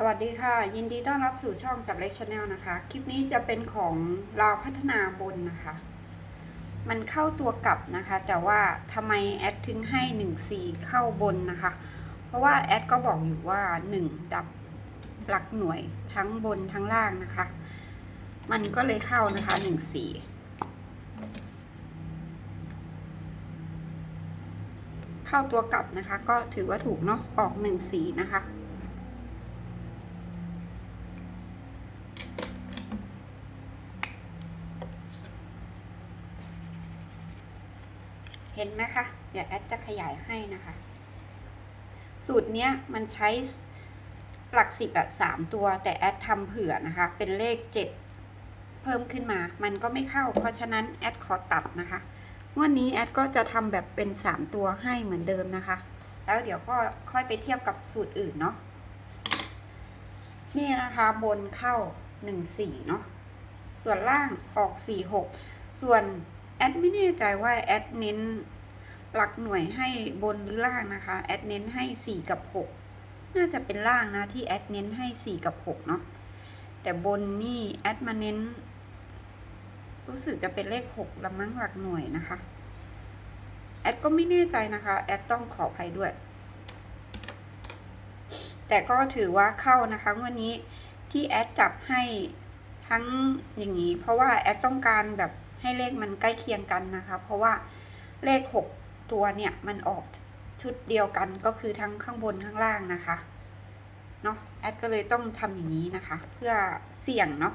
สวัสดีค่ะ ยินดีต้อนรับสู่ช่องจับเล็กชาแนลนะคะ คลิปนี้จะเป็นของเราพัฒนาบนนะคะ มันเข้าตัวกลับนะคะ แต่ว่าทำไมแอดถึงให้ 1 4 เข้าบนนะคะ เพราะว่าแอดก็บอกอยู่ว่า 1 ดับหลักหน่วยทั้งบนทั้งล่างนะคะ มันก็เลยเข้านะคะ 1 4 เข้าตัวกลับนะคะ ก็ถือว่าถูกเนาะออก 1 4 นะคะ เห็นไหมคะ เดี๋ยวแอดจะขยายให้นะคะ สูตรเนี้ยมันใช้หลักสิบอะสามตัว แต่แอดทำเผื่อนะคะ เป็นเลขเจ็ดเพิ่มขึ้นมา มันก็ไม่เข้า เพราะฉะนั้นแอดขอตัดนะคะวันนี้แอดก็จะทำแบบเป็นสามตัวให้เหมือนเดิมนะคะ แล้วเดี๋ยวก็ค่อยไปเทียบกับสูตรอื่นเนาะ นี่นะคะบนเข้าหนึ่งสี่เนาะ ส่วนล่างออกสี่หกส่วน แอดไม่แน่ใจว่าแอดเน้นหลักหน่วยให้บนหรือล่างนะคะ แอดเน้นให้ 4 กับ 6 น่าจะเป็นล่างนะที่แอดเน้นให้ 4 กับ 6 เนาะ แต่บนนี่แอดมาเน้น รู้สึกจะเป็นเลข 6ละมั้งหลักหน่วยนะคะ แอดก็ไม่แน่ใจนะคะ แอดต้องขออภัยด้วย แต่ก็ถือว่าเข้านะคะวันนี้ที่แอดจับให้ทั้งอย่างนี้ เพราะว่าแอดต้องการแบบ ให้เลขมันใกล้เคียงกันนะคะ เพราะว่าเลข 6 ตัวเนี่ยมันออกชุดเดียวกันก็คือทั้งข้างบนข้างล่างนะคะเนาะแอดก็เลยต้องทำอย่างนี้นะคะ เพื่อเสี่ยงเนาะ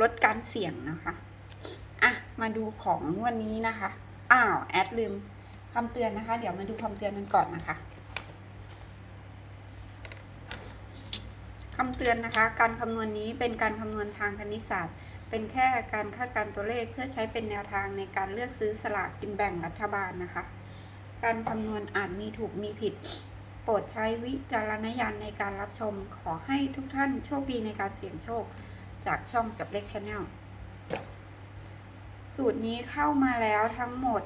ลดการเสี่ยงนะคะอะมาดูของวันนี้นะคะอ้าวแอดลืมคำเตือนนะคะ เดี๋ยวมาดูคำเตือนกันก่อนนะคะคำเตือนนะคะ การคำนวณนี้เป็นการคำนวณทางคณิตศาสตร์ เป็นแค่การคาดการตัวเลขเพื่อใช้เป็นแนวทางในการเลือกซื้อสลากกินแบ่งรัฐบาลนะคะ การคำนวณอาจมีถูกมีผิด โปรดใช้วิจารณญาณในการรับชม ขอให้ทุกท่านโชคดีในการเสี่ยงโชค จากช่องจับเลขชาแนลสูตรนี้เข้ามาแล้วทั้งหมด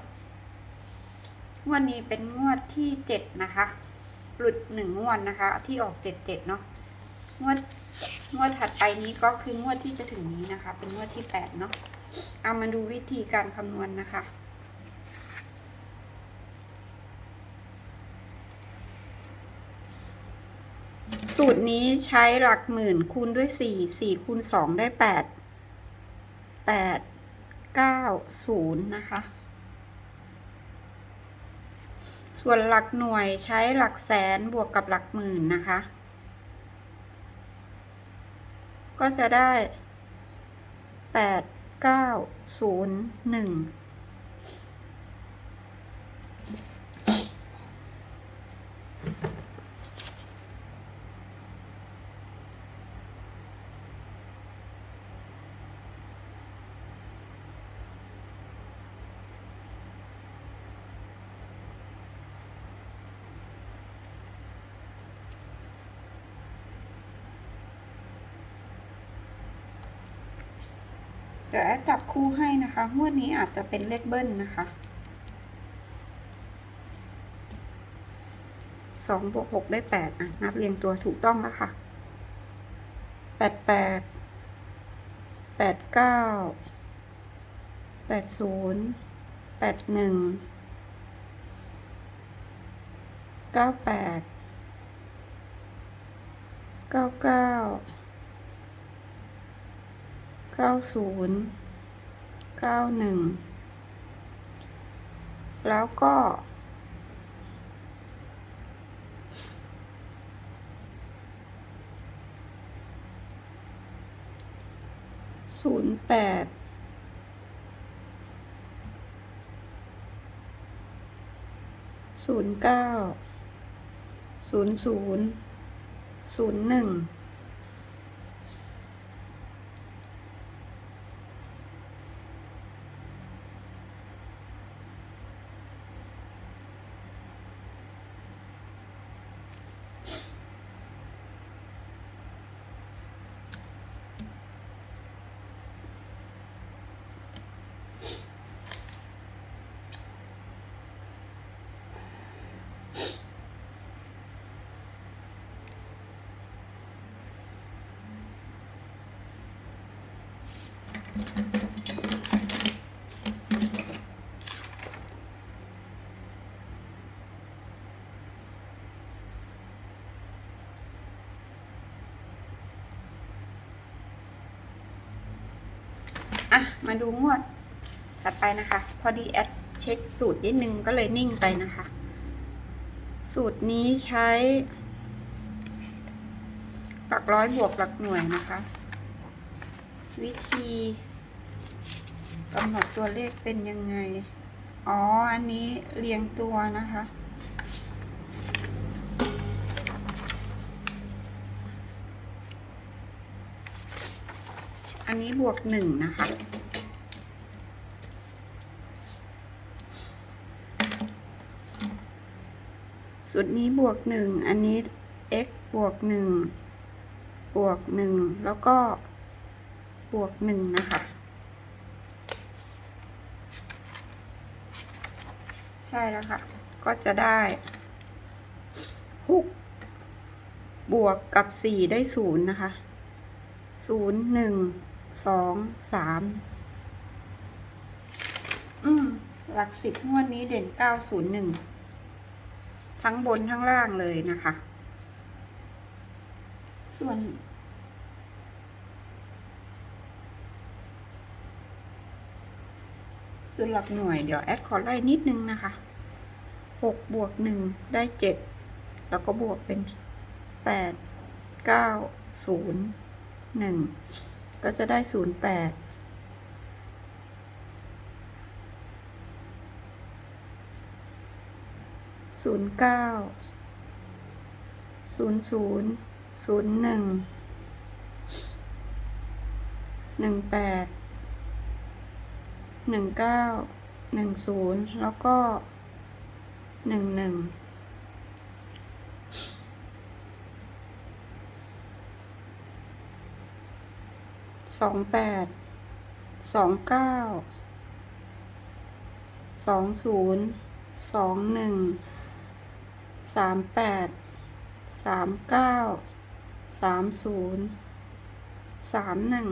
งวดนี้เป็นงวดที่ 7 นะคะ หลุดหนึ่งงวดนะคะ ที่ออก 77 เนาะ งวด งวดถัดไปนี้ก็คืองวดที่จะถึงนี้นะคะ เป็นงวดที่แปดเนาะเอามาดูวิธีการคำนวณนะคะสูตรนี้ใช้หลักหมื่นคูณด้วยสี่สี่คูณสองได้แปดแปดเก้าศูนย์นะคะ ส่วนหลักหน่วยใช้หลักแสนบวกกับหลักหมื่นนะคะ ก็จะได้แปดเก้าศูนย์หนึ่ง จับคู่ให้นะคะงวดนี้อาจจะเป็นเลขเบิ้ลนะคะสองบวกหกได้แปดอะนับเรียงตัวถูกต้องแล้วค่ะแปดแปดแปดเก้าแปดศูนย์แปดหนึ่งเก้าแปดเก้าเก้าเก้าศูนย์ ก้าหนึ่งแล้วก็ศูนย์แปดศูนย์เก้าศูนย์ศูนย์ศูนย์หนึ่ง อะ มาดูงวดถัดไปนะคะ พอดีแอดเช็คสูตรนิดนึงก็เลยนิ่งไปนะคะ สูตรนี้ใช้ หลักร้อยบวกหลักหน่วยนะคะ วิธีกำหนดตัวเลขเป็นยังไง อ๋อ อันนี้เรียงตัวนะคะ อันนี้บวกหนึ่งนะคะ สูตรนี้บวกหนึ่งอันนี้ x บวกหนึ่งบวกหนึ่งแล้วก็บวกหนึ่งนะคะ ใช่แล้วค่ะ ก็จะได้หกบวกกับสี่ได้ศูนย์นะคะศูนย์หนึ่ง สองสามอืมหลักสิบงวดนี้เด่นเก้าศูนย์หนึ่งทั้งบนทั้งล่างเลยนะคะ ส่วน ส่วนหลักหน่วยเดี๋ยวแอดขอไล่นิดนึงนะคะหกบวกหนึ่งได้เจ็ดแล้วก็บวกเป็นแปดเก้าศูนย์หนึ่ง ก็จะได้ศูนย์แปดศูนย์เก้าศูนย์ศูนย์ศูนย์หนึ่งหนึ่งแปดหนึ่งเก้าหนึ่งศูนย์แล้วก็หนึ่งหนึ่ง สองแปดสองเก้าสองศูนย์สองหนึ่งสามแปดสามเก้าสามศูนย์สามหนึ่ง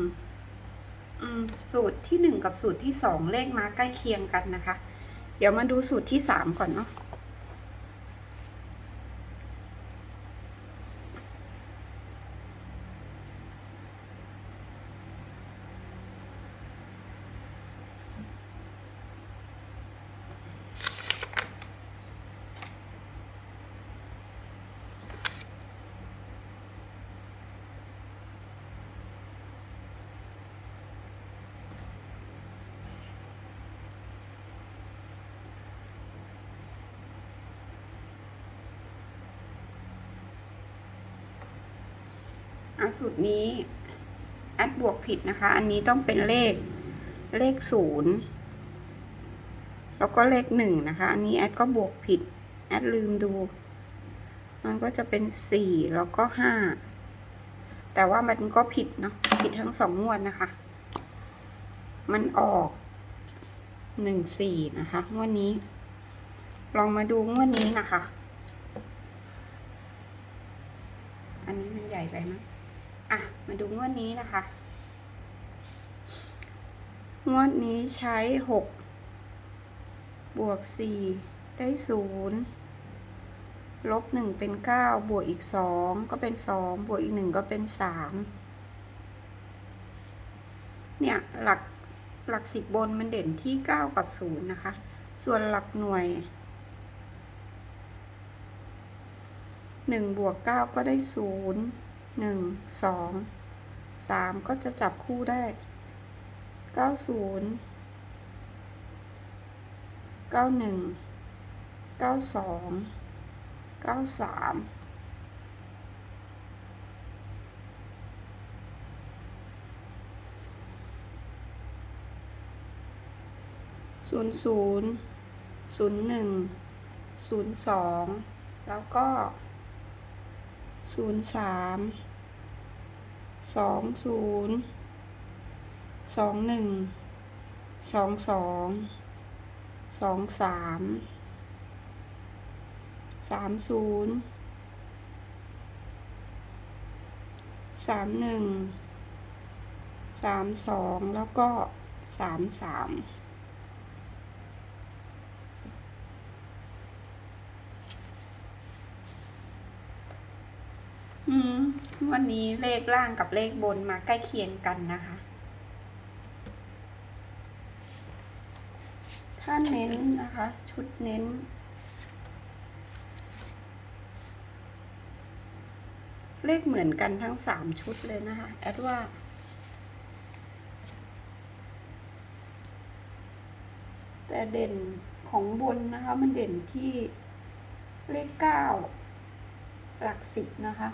สูตรที่หนึ่งกับสูตรที่สองเลขมาใกล้เคียงกันนะคะ เดี๋ยวมาดูสูตรที่สามก่อนเนาะ สูตรนี้แอดบวกผิดนะคะ อันนี้ต้องเป็นเลขเลขศูนย์แล้วก็เลขหนึ่งนะคะ อันนี้แอดก็บวกผิด แอดลืมดู มันก็จะเป็นสี่แล้วก็ห้าแต่ว่ามันก็ผิดเนาะผิดทั้งสองงวดนะคะ มันออกหนึ่งสี่นะคะงวดนี้ ลองมาดูงวดนี้นะคะ อันนี้มันใหญ่ไปมั้ยอะ มาดูงวดนี้นะคะ งวดนี้ใช้หกบวกสี่ได้ศูนย์ลบหนึ่งเป็นเก้าบวกอีกสองก็เป็นสองบวกอีกหนึ่งก็เป็นสามเนี่ย หลักหลักสิบบนมันเด่นที่เก้ากับศูนย์นะคะ ส่วนหลักหน่วยหนึ่งบวกเก้าก็ได้ศูนย์ หนึ่งสองสามก็จะจับคู่ได้เก้าศูนย์เก้าหนึ่งเก้าสองเก้าสามศูนย์ศูนย์ศูนย์หนึ่งศูนย์สองแล้วก็ศูนย์สาม สองศูนย์สองหนึ่งสองสองสองสามสามศูนย์สามหนึ่งสามสองแล้วก็สามสาม วันนี้เลขล่างกับเลขบนมาใกล้เคียงกันนะคะ ถ้าเน้นนะคะ ชุดเน้น เลขเหมือนกันทั้งสามชุดเลยนะคะ แอดว่า แต่เด่นของบนนะคะ มันเด่นที่เลขเก้าหลักสิบนะคะ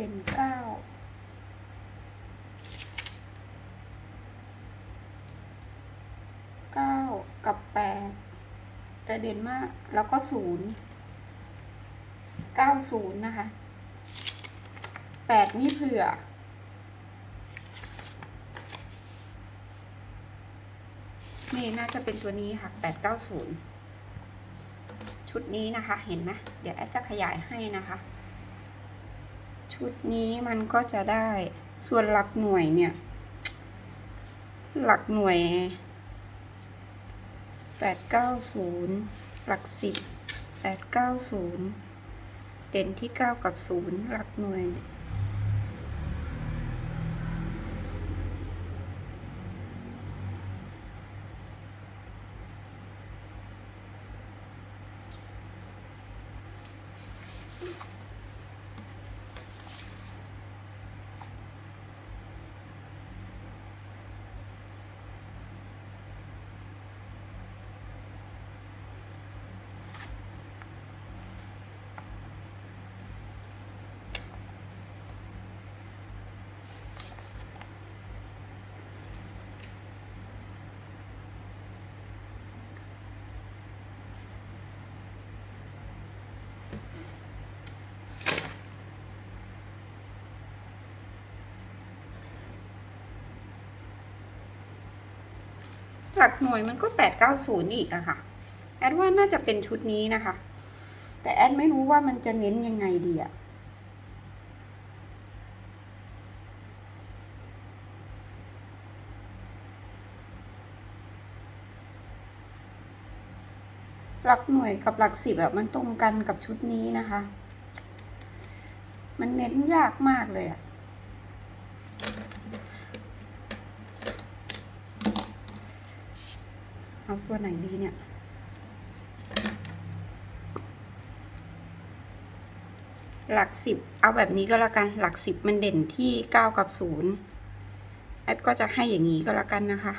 เด่นเก้าเก้ากับแปดแต่เด่นมากแล้วก็ศูนย์เก้าศูนย์นะคะแปดนี่เผื่อนี่น่าจะเป็นตัวนี้ค่ะแปดเก้าศูนย์ชุดนี้นะคะ เห็นไหม เดี๋ยวแอดจะขยายให้นะคะ ชุดนี้มันก็จะได้ส่วนหลักหน่วยเนี่ย หลักหน่วยแปดเก้าศูนย์หลักสิบแปดเก้าศูนย์เด่นที่เก้ากับศูนย์หลักหน่วย หลักหน่วยมันก็แปดเก้าศูนย์อีกอะค่ะ แอดว่าน่าจะเป็นชุดนี้นะคะ แต่แอดไม่รู้ว่ามันจะเน้นยังไงดีอะหลักห น่วยกับหลักสิบอะมันตรงกันกับชุดนี้นะคะ มันเน้นยากมากเลยอะเอาตัวไหนดีเนี่ยหลักสิบเอาแบบนี้ก็แล้วกันหลักสิบมันเด่นที่เก้ากับศูนย์แอดก็จะให้อย่างนี้ก็แล้วกันนะคะ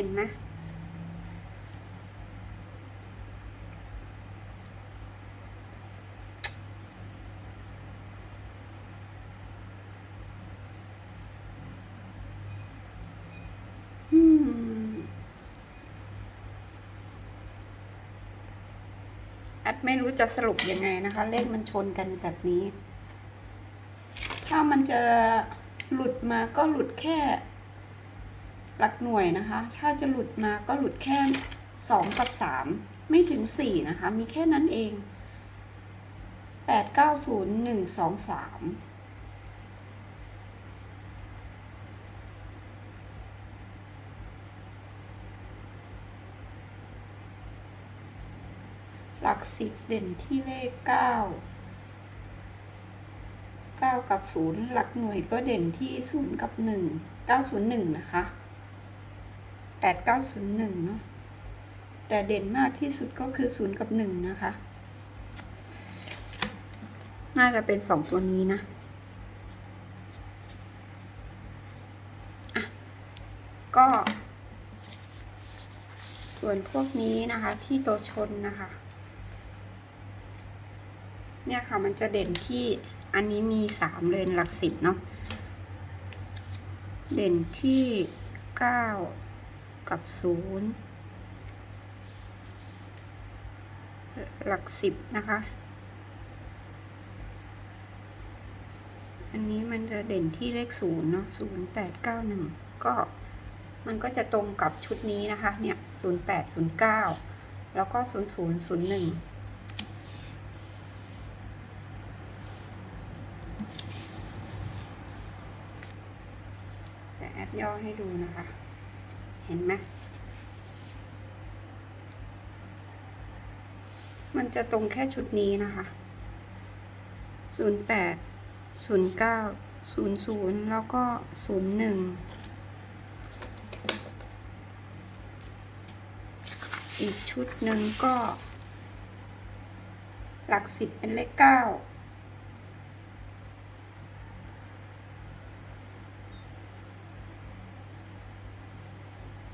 ห็นไหมอืมแอดไม่รู้จะสรุปยังไงนะคะ เลขมันชนกันแบบนี้ ถ้ามันจะหลุดมาก็หลุดแค่ หลักหน่วยนะคะ ถ้าจะหลุดมาก็หลุดแค่สองกับสามไม่ถึงสี่นะคะ มีแค่นั้นเองแปดเก้าศูนย์หนึ่งสองสามหลักสิบเด่นที่เลขเก้าเก้ากับศูนย์หลักหน่วยก็เด่นที่ศูนย์กับหนึ่งเก้าศูนย์หนึ่งนะคะ แปดเก้าศูนย์หนึ่งเนาะแต่เด่นมากที่สุดก็คือศูนย์กับหนึ่งนะคะ น่าจะเป็นสองตัวนี้นะอะก็ ส่วนพวกนี้นะคะที่ตัวชนนะคะ เนี่ยค่ะมันจะเด่นที่อันนี้มีสามเลนหลักสิบเนาะเด่นที่เก้ากับศูนย์หลักสิบนะคะ อันนี้มันจะเด่นที่เลขศูนย์เนาะศูนย์แปดเก้าหนึ่งก็มันก็จะตรงกับชุดนี้นะคะ เนี่ยศูนย์แปดศูนย์เก้าแล้วก็ศูนย์ศูนย์ศูนย์หนึ่งแต่แอดย่อให้ดูนะคะ เห็นไหมมันจะตรงแค่ชุดนี้นะคะศูนย์แปดศูนย์เก้าศูนย์ศูนย์แล้วก็ศูนย์หนึ่งอีกชุดหนึ่งก็ หลักสิบเป็นเลขเก้า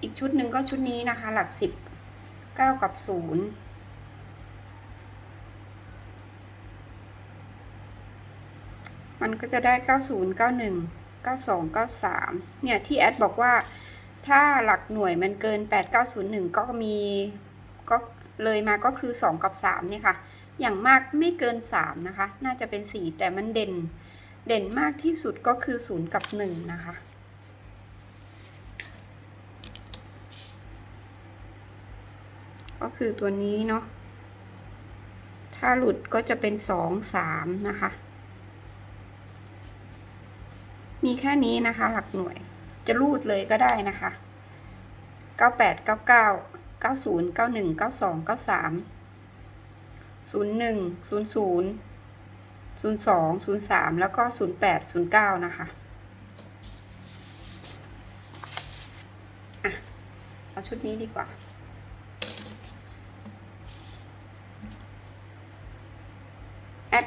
อีกชุดหนึ่งก็ชุดนี้นะคะ หลักสิบเก้ากับศูนย์มันก็จะได้ 90 91 92 93 เนี่ย ที่แอดบอกว่าถ้าหลักหน่วยมันเกิน 8901 ก็มีก็เลยมาก็คือ 2 กับ 3 เนี่ยค่ะ อย่างมากไม่เกิน 3 นะคะ น่าจะเป็น 4 แต่มันเด่น เด่นมากที่สุดก็คือ 0 กับ 1 นะคะ ก็คือตัวนี้เนาะถ้าหลุดก็จะเป็นสองสามนะคะ มีแค่นี้นะคะ หลักหน่วยจะรูดเลยก็ได้นะคะเก้าแปดเก้าเก้าเก้าศูนย์เก้าหนึ่งเก้าสองเก้าสามศูนย์หนึ่งศูนย์ศูนย์ศูนย์สองศูนย์สามแล้วก็ศูนย์แปดศูนย์เก้านะคะอะเอาชุดนี้ดีกว่า แอด